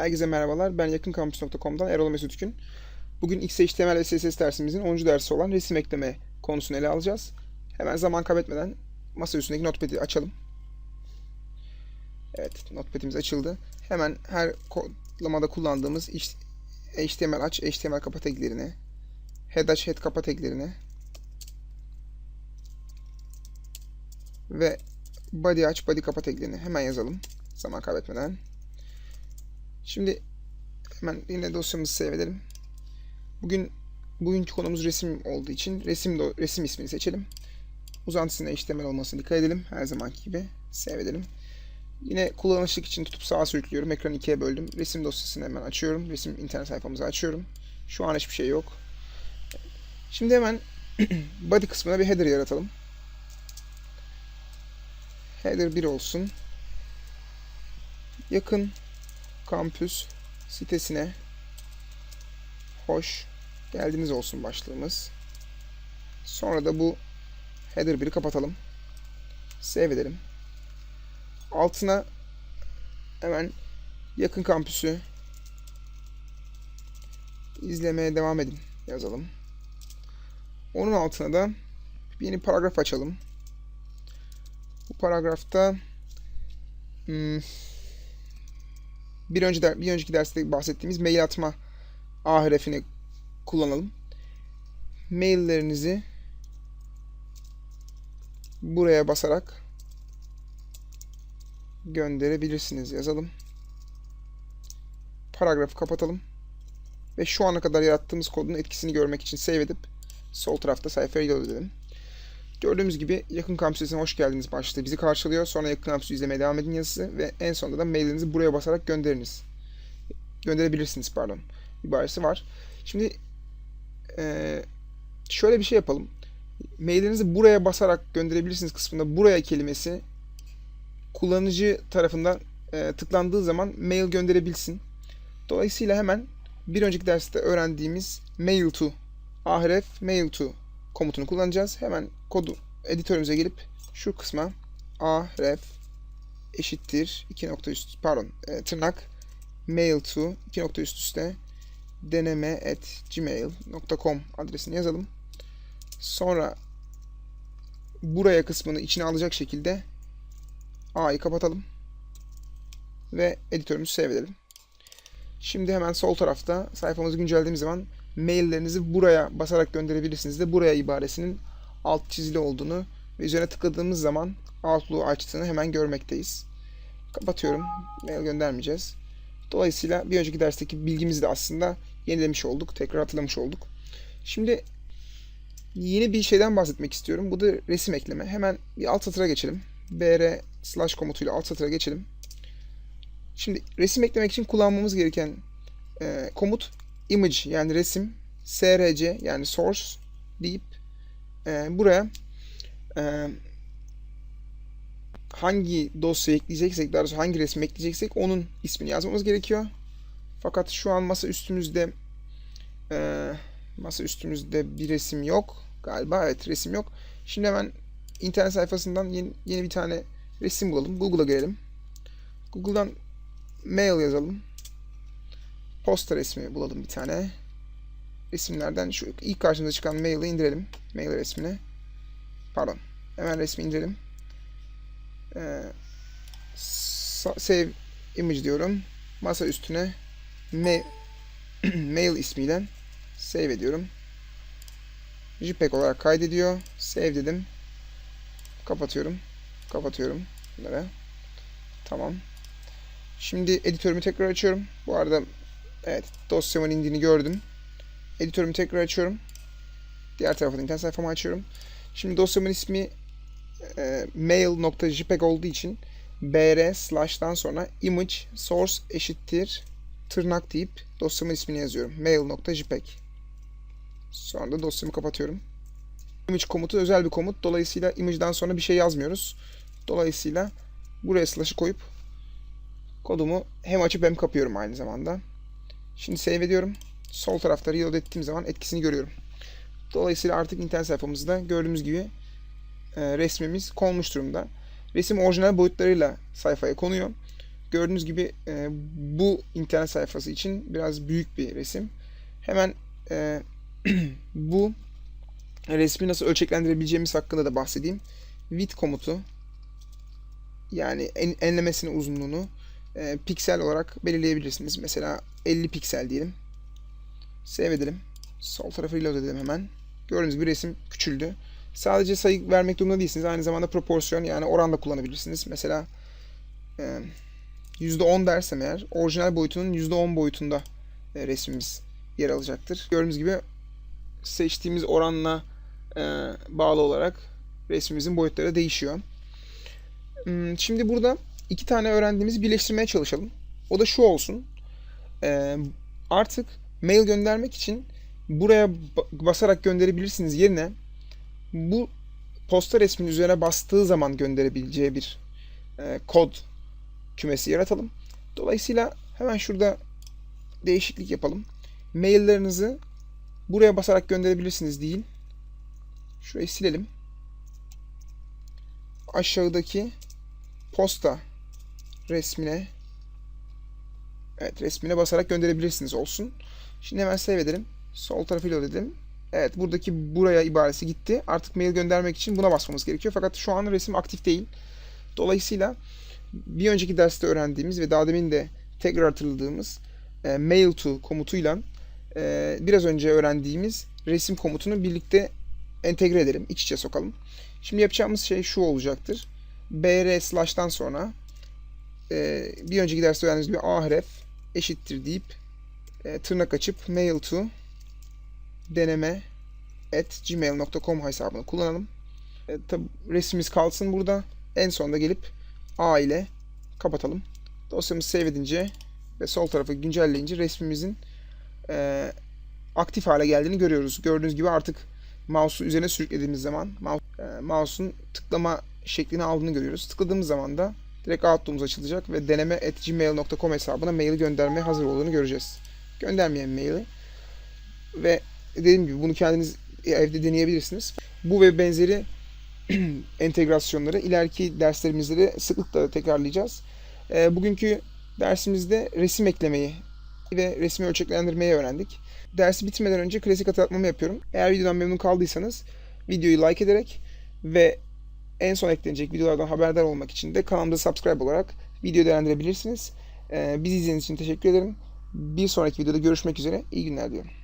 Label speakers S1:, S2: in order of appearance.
S1: Herkese merhabalar. Ben yakınkampüs.com'dan Erol Mesut Gün. Bugün XHTML ve CSS dersimizin 10. dersi olan resim ekleme konusunu ele alacağız. Hemen zaman kaybetmeden masa üstündeki notepad'i açalım. Evet, notepad'imiz açıldı. Hemen her kodlamada kullandığımız HTML aç, HTML kapa taglerini, head aç, head kapa taglerini ve body aç, body kapa taglerini hemen yazalım. Zaman kaybetmeden. Şimdi hemen yine dosyamızı save edelim. Bugün bugünkü konumuz resim olduğu için resim resim ismini seçelim. Uzantısına HTML olmasına dikkat edelim. Her zamanki gibi save edelim. Yine kullanışlık için tutup sağa sürüklüyorum. Ekranı ikiye böldüm. Resim dosyasını hemen açıyorum. Resim internet sayfamızı açıyorum. Şu an hiçbir şey yok. Şimdi hemen body kısmına bir header yaratalım. Header 1 olsun. Yakın kampüs sitesine hoş geldiniz olsun başlığımız. Sonra da bu header 1'i kapatalım. Save edelim. Altına hemen yakın kampüsü izlemeye devam edin yazalım. Onun altına da bir yeni paragraf açalım. Bu paragrafta hmm, bir önce bir önceki derste bahsettiğimiz mail atma A kullanalım. Maillerinizi buraya basarak gönderebilirsiniz yazalım. Paragrafı kapatalım. Ve şu ana kadar yarattığımız kodun etkisini görmek için save edip sol tarafta reload edelim. Gördüğümüz gibi yakın kampüsüne hoş geldiniz başlığı bizi karşılıyor. Sonra yakın kampüsü izlemeye devam edin yazısı ve en sonunda da mailinizi buraya basarak gönderiniz. Gönderebilirsiniz pardon. ibaresi var. Şimdi ee, şöyle bir şey yapalım. Mailinizi buraya basarak gönderebilirsiniz kısmında buraya kelimesi kullanıcı tarafından e, tıklandığı zaman mail gönderebilsin. Dolayısıyla hemen bir önceki derste öğrendiğimiz mail to ahref mail to komutunu kullanacağız. Hemen kodu editörümüze gelip şu kısma ahref eşittir 2 nokta üst pardon e, tırnak mail to 2 nokta üst üste deneme at gmail.com adresini yazalım. Sonra buraya kısmını içine alacak şekilde A'yı kapatalım. Ve editörümüzü save edelim. Şimdi hemen sol tarafta sayfamızı güncellediğimiz zaman maillerinizi buraya basarak gönderebilirsiniz de buraya ibaresinin alt çizili olduğunu ve üzerine tıkladığımız zaman Outlook'u açtığını hemen görmekteyiz. Kapatıyorum. Mail göndermeyeceğiz. Dolayısıyla bir önceki dersteki bilgimizi de aslında yenilemiş olduk. Tekrar hatırlamış olduk. Şimdi yeni bir şeyden bahsetmek istiyorum. Bu da resim ekleme. Hemen bir alt satıra geçelim. br slash komutuyla alt satıra geçelim. Şimdi resim eklemek için kullanmamız gereken e, komut image yani resim src yani source deyip e, buraya e, hangi dosya ekleyeceksek, daha doğrusu hangi resmi ekleyeceksek onun ismini yazmamız gerekiyor. Fakat şu an masa üstümüzde e, masa üstümüzde bir resim yok. Galiba evet resim yok. Şimdi hemen internet sayfasından yeni, yeni bir tane resim bulalım. Google'a girelim. Google'dan mail yazalım. Posta resmi bulalım bir tane. Resimlerden şu ilk karşımıza çıkan maili indirelim. Mail resmini. Pardon. Hemen resmi indirelim. Ee, save image diyorum. Masa üstüne mail, mail ismiyle save ediyorum. JPEG olarak kaydediyor. Save dedim. Kapatıyorum. Kapatıyorum bunları. Tamam. Şimdi editörümü tekrar açıyorum. Bu arada evet dosyamın indiğini gördüm. Editörümü tekrar açıyorum. Diğer taraftan internet sayfamı açıyorum. Şimdi dosyamın ismi e, mail.jpeg olduğu için br slash'tan sonra image source eşittir tırnak deyip dosyamın ismini yazıyorum. mail.jpeg Sonra da dosyamı kapatıyorum. Image komutu özel bir komut. Dolayısıyla image'dan sonra bir şey yazmıyoruz. Dolayısıyla buraya slash'ı koyup kodumu hem açıp hem kapıyorum aynı zamanda. Şimdi save ediyorum. Sol tarafta reload ettiğim zaman etkisini görüyorum. Dolayısıyla artık internet sayfamızda gördüğümüz gibi e, resmimiz konmuş durumda. Resim orijinal boyutlarıyla sayfaya konuyor. Gördüğünüz gibi e, bu internet sayfası için biraz büyük bir resim. Hemen e, bu resmi nasıl ölçeklendirebileceğimiz hakkında da bahsedeyim. Width komutu yani en, enlemesinin uzunluğunu e, piksel olarak belirleyebilirsiniz. Mesela 50 piksel diyelim. Save edelim. Sol tarafı reload edelim hemen. Gördüğünüz gibi resim küçüldü. Sadece sayı vermek durumunda değilsiniz. Aynı zamanda proporsiyon yani oran da kullanabilirsiniz. Mesela e, %10 dersem eğer orijinal boyutunun %10 boyutunda e, resmimiz yer alacaktır. Gördüğünüz gibi seçtiğimiz oranla e, bağlı olarak resmimizin boyutları değişiyor. Hmm, Şimdi burada iki tane öğrendiğimizi birleştirmeye çalışalım. O da şu olsun. E, artık mail göndermek için buraya ba- basarak gönderebilirsiniz yerine bu posta resminin üzerine bastığı zaman gönderebileceği bir e, kod kümesi yaratalım. Dolayısıyla hemen şurada değişiklik yapalım. Maillerinizi buraya basarak gönderebilirsiniz değil. Şurayı silelim. Aşağıdaki posta resmine Evet resmine basarak gönderebilirsiniz olsun. Şimdi hemen save edelim. Sol tarafı reload edelim. Evet buradaki buraya ibaresi gitti. Artık mail göndermek için buna basmamız gerekiyor. Fakat şu an resim aktif değil. Dolayısıyla bir önceki derste öğrendiğimiz ve daha demin de tekrar hatırladığımız e, mail to komutuyla e, biraz önce öğrendiğimiz resim komutunu birlikte entegre edelim. iç içe sokalım. Şimdi yapacağımız şey şu olacaktır. br slash'tan sonra e, bir önceki derste öğrendiğimiz gibi ahref eşittir deyip e, tırnak açıp mail to deneme at gmail.com hesabını kullanalım. E, tabi resmimiz kalsın burada. En sonunda gelip A ile kapatalım. Dosyamızı save edince ve sol tarafı güncelleyince resmimizin e, aktif hale geldiğini görüyoruz. Gördüğünüz gibi artık mouse'u üzerine sürüklediğimiz zaman e, mouse'un tıklama şeklini aldığını görüyoruz. Tıkladığımız zaman da direkt Outlook'umuz açılacak ve deneme gmail.com hesabına mail göndermeye hazır olduğunu göreceğiz. Göndermeyen maili ve dediğim gibi bunu kendiniz evde deneyebilirsiniz. Bu ve benzeri entegrasyonları ileriki derslerimizde de sıklıkla tekrarlayacağız. E, bugünkü dersimizde resim eklemeyi ve resmi ölçeklendirmeyi öğrendik. Dersi bitirmeden önce klasik hatırlatmamı yapıyorum. Eğer videodan memnun kaldıysanız videoyu like ederek ve en son eklenecek videolardan haberdar olmak için de kanalımıza subscribe olarak video değerlendirebilirsiniz. Ee, bizi izlediğiniz için teşekkür ederim. Bir sonraki videoda görüşmek üzere. İyi günler diyorum.